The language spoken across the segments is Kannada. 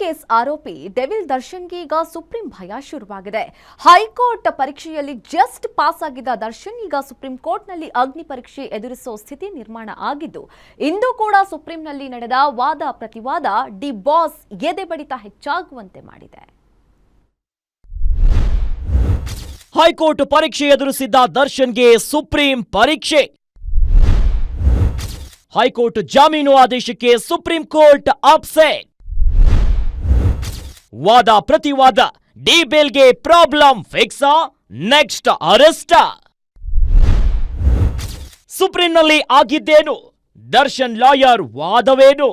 ಕೇಸ್ ಆರೋಪಿ ಡೆವಿಲ್ ದರ್ಶನ್ಗೆ ಈಗ ಸುಪ್ರೀಂ ಭಯ ಶುರುವಾಗಿದೆ. ಹೈಕೋರ್ಟ್ ಪರೀಕ್ಷೆಯಲ್ಲಿ ಜಸ್ಟ್ ಪಾಸ್ ಆಗಿದ್ದ ದರ್ಶನ್ ಈಗ ಸುಪ್ರೀಂ ಕೋರ್ಟ್ನಲ್ಲಿ ಅಗ್ನಿ ಪರೀಕ್ಷೆ ಎದುರಿಸೋ ಸ್ಥಿತಿ ನಿರ್ಮಾಣ ಆಗಿದ್ದು, ಇಂದು ಕೂಡ ಸುಪ್ರೀಂನಲ್ಲಿ ನಡೆದ ವಾದ ಪ್ರತಿವಾದ ಡಿ ಬಾಸ್ ಎದೆ ಬಡಿತ ಹೆಚ್ಚಾಗುವಂತೆ ಮಾಡಿದೆ. ಹೈಕೋರ್ಟ್ ಪರೀಕ್ಷೆ ಎದುರಿಸಿದ್ದ ದರ್ಶನ್ಗೆ ಸುಪ್ರೀಂ ಪರೀಕ್ಷೆ. ಹೈಕೋರ್ಟ್ ಜಾಮೀನು ಆದೇಶಕ್ಕೆ ಸುಪ್ರೀಂ ಕೋರ್ಟ್ ಅಪ್ಸೆಟ್ ವಾದ ಪ್ರತಿವಾದ ಡಿ ಬೇಲ್ಗೆ ಪ್ರಾಬ್ಲಮ್ ಫಿಕ್ಸಾ, ನೆಕ್ಸ್ಟ್ ಅರೆಸ್ಟಾ. ಸುಪ್ರೀಂನಲ್ಲಿ ಆಗಿದ್ದೇನು? ದರ್ಶನ್ ಲಾಯರ್ ವಾದವೇನು?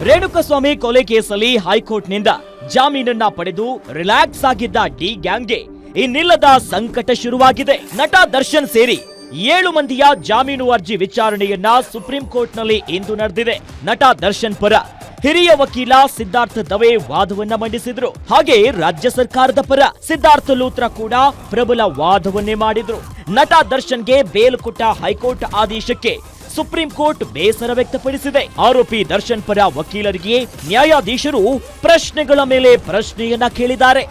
ರೇಣುಕಸ್ವಾಮಿ ಕೊಲೆ ಕೇಸಲ್ಲಿ ಹೈಕೋರ್ಟ್ನಿಂದ ಜಾಮೀನನ್ನ ಪಡೆದು ರಿಲ್ಯಾಕ್ಸ್ ಆಗಿದ್ದ ಡಿ ಗ್ಯಾಂಗ್ಗೆ ಇನ್ನಿಲ್ಲದ ಸಂಕಟ ಶುರುವಾಗಿದೆ. ನಟ ದರ್ಶನ್ ಸೇರಿ ಏಳು ಮಂದಿಯ ಜಾಮೀನು ಅರ್ಜಿ ವಿಚಾರಣೆಯನ್ನ ಸುಪ್ರೀಂ ಕೋರ್ಟ್ನಲ್ಲಿ ಇಂದು ನಡೆದಿದೆ. ನಟ ದರ್ಶನ್ ಪರ ಹಿರಿಯ ವಕೀಲ ಸಿದ್ಧಾರ್ಥ ದವೆ ವಾದವನ್ನ ಮಂಡಿಸಿದ್ರು. ಹಾಗೆ ರಾಜ್ಯ ಸರ್ಕಾರದ ಪರ ಸಿದ್ಧಾರ್ಥ ಲೂತ್ರ ಕೂಡ ಪ್ರಬಲ ವಾದವನ್ನೇ ಮಾಡಿದ್ರು. ನಟ ದರ್ಶನ್ಗೆ ಬೇಲ್ ಕೊಟ್ಟ ಹೈಕೋರ್ಟ್ ಆದೇಶಕ್ಕೆ ಸುಪ್ರೀಂ ಕೋರ್ಟ್ ಬೇಸರ ವ್ಯಕ್ತಪಡಿಸಿದೆ. ಆರೋಪಿ ದರ್ಶನ್ ಪರ ವಕೀಲರಿಗೆ ನ್ಯಾಯಾಧೀಶರು ಪ್ರಶ್ನೆಗಳ ಮೇಲೆ ಪ್ರಶ್ನೆಯನ್ನ ಕೇಳಿದ್ದಾರೆ.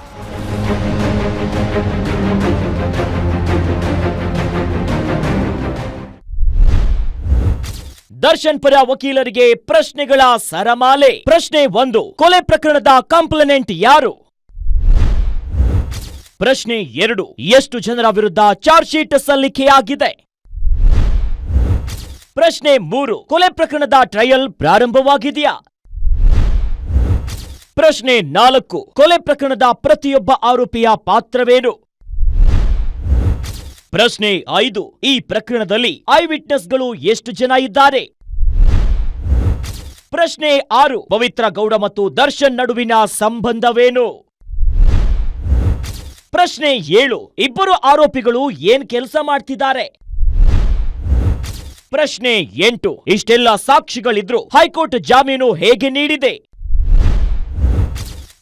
ದರ್ಶನ್ ಪರ ವಕೀಲರಿಗೆ ಪ್ರಶ್ನೆಗಳ ಸರಮಾಲೆ. ಪ್ರಶ್ನೆ ಒಂದು, ಕೊಲೆ ಪ್ರಕರಣದ ಕಂಪ್ಲೇನೆಂಟ್ ಯಾರು? ಪ್ರಶ್ನೆ ಎರಡು, ಎಷ್ಟು ಜನರ ವಿರುದ್ಧ ಚಾರ್ಜ್ ಶೀಟ್ ಸಲ್ಲಿಕೆಯಾಗಿದೆ? ಪ್ರಶ್ನೆ ಮೂರು, ಕೊಲೆ ಪ್ರಕರಣದ ಟ್ರಯಲ್ ಪ್ರಾರಂಭವಾಗಿದೆಯಾ? ಪ್ರಶ್ನೆ ನಾಲ್ಕು, ಕೊಲೆ ಪ್ರಕರಣದ ಪ್ರತಿಯೊಬ್ಬ ಆರೋಪಿಯ ಪಾತ್ರವೇನು? ಪ್ರಶ್ನೆ ಐದು, ಈ ಪ್ರಕರಣದಲ್ಲಿ ಐ ವಿಟ್ನೆಸ್ಗಳು ಎಷ್ಟು ಜನ ಇದ್ದಾರೆ? ಪ್ರಶ್ನೆ ಆರು, ಪವಿತ್ರ ಗೌಡ ಮತ್ತು ದರ್ಶನ್ ನಡುವಿನ ಸಂಬಂಧವೇನು? ಪ್ರಶ್ನೆ ಏಳು, ಇಬ್ಬರು ಆರೋಪಿಗಳು ಏನ್ ಕೆಲಸ ಮಾಡ್ತಿದ್ದಾರೆ? ಪ್ರಶ್ನೆ ಎಂಟು, ಇಷ್ಟೆಲ್ಲ ಸಾಕ್ಷಿಗಳಿದ್ರು ಹೈಕೋರ್ಟ್ ಜಾಮೀನು ಹೇಗೆ ನೀಡಿದೆ?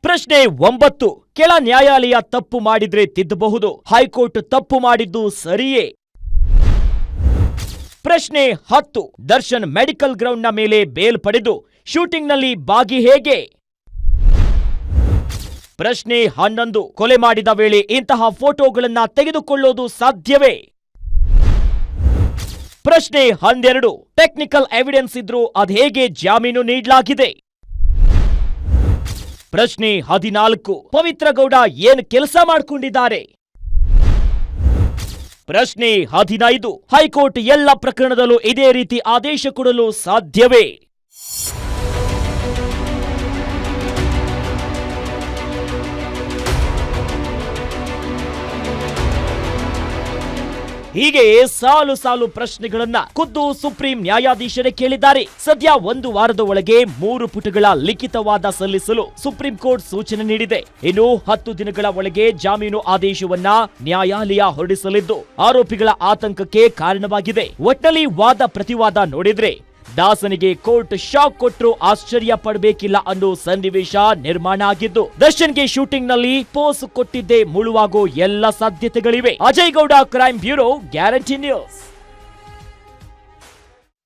ಪ್ರಶ್ನೆ ಒಂಬತ್ತು, ಕೆಳ ನ್ಯಾಯಾಲಯ ತಪ್ಪು ಮಾಡಿದ್ರೆ ತಿದ್ದಬಹುದು, ಹೈಕೋರ್ಟ್ ತಪ್ಪು ಮಾಡಿದ್ದು ಸರಿಯೇ? ಪ್ರಶ್ನೆ ಹತ್ತು. ದರ್ಶನ್ ಮೆಡಿಕಲ್ ಗ್ರೌಂಡ್ನ ಮೇಲೆ ಬೇಲ್ ಪಡೆದು ಶೂಟಿಂಗ್ನಲ್ಲಿ ಬಾಗಿ ಹೇಗೆ? ಪ್ರಶ್ನೆ ಹನ್ನೊಂದು. ಕೊಲೆ ಮಾಡಿದ ವೇಳೆ ಇಂತಹ ಫೋಟೋಗಳನ್ನು ತೆಗೆದುಕೊಳ್ಳೋದು ಸಾಧ್ಯವೇ? ಪ್ರಶ್ನೆ ಹನ್ನೆರಡು. ಟೆಕ್ನಿಕಲ್ ಎವಿಡೆನ್ಸ್ ಇದ್ರೂ ಅದ್ಹೇಗೆ ಜಾಮೀನು ನೀಡಲಾಗಿದೆ? ಪ್ರಶ್ನೆ ಹದಿನಾಲ್ಕು. ಪವಿತ್ರ ಗೌಡ ಏನ್ ಕೆಲಸ ಮಾಡ್ಕೊಂಡಿದ್ದಾರೆ? ಪ್ರಶ್ನೆ ಹದಿನೈದು. ಹೈಕೋರ್ಟ್ ಎಲ್ಲ ಪ್ರಕರಣದಲ್ಲೂ ಇದೇ ರೀತಿ ಆದೇಶ ಕೊಡಲು ಸಾಧ್ಯವೇ? ಹೀಗೆ ಸಾಲು ಸಾಲು ಪ್ರಶ್ನೆಗಳನ್ನ ಖುದ್ದು ಸುಪ್ರೀಂ ನ್ಯಾಯಾಧೀಶರೇ ಕೇಳಿದ್ದಾರೆ. ಸದ್ಯ ಒಂದು ವಾರದ ಒಳಗೆ ಮೂರು ಪುಟಗಳ ಲಿಖಿತವಾದ ಸಲ್ಲಿಸಲು ಸುಪ್ರೀಂ ಕೋರ್ಟ್ ಸೂಚನೆ ನೀಡಿದೆ. ಇನ್ನು ಹತ್ತು ದಿನಗಳ ಒಳಗೆ ಜಾಮೀನು ಆದೇಶವನ್ನ ನ್ಯಾಯಾಲಯ ಹೊರಡಿಸಲಿದ್ದು, ಆರೋಪಿಗಳ ಆತಂಕಕ್ಕೆ ಕಾರಣವಾಗಿದೆ. ಒಟ್ಟಲ್ಲಿ ವಾದ ಪ್ರತಿವಾದ ನೋಡಿದ್ರೆ ದಾಸನಿಗೆ ಕೋರ್ಟ್ ಶಾಕ್ ಕೊಟ್ಟರು ಆಶ್ಚರ್ಯ ಪಡಬೇಕಿಲ್ಲ ಅನ್ನೋ ಸನ್ನಿವೇಶ ನಿರ್ಮಾಣ ಆಗಿದ್ದು ದರ್ಶನ್ಗೆ ಶೂಟಿಂಗ್ನಲ್ಲಿ ಪೋಸ್ ಕೊಟ್ಟಿದ್ದೇ ಮುಳುವಾಗೋ ಎಲ್ಲ ಸಾಧ್ಯತೆಗಳಿವೆ. Ajay Gowda crime bureau guarantee news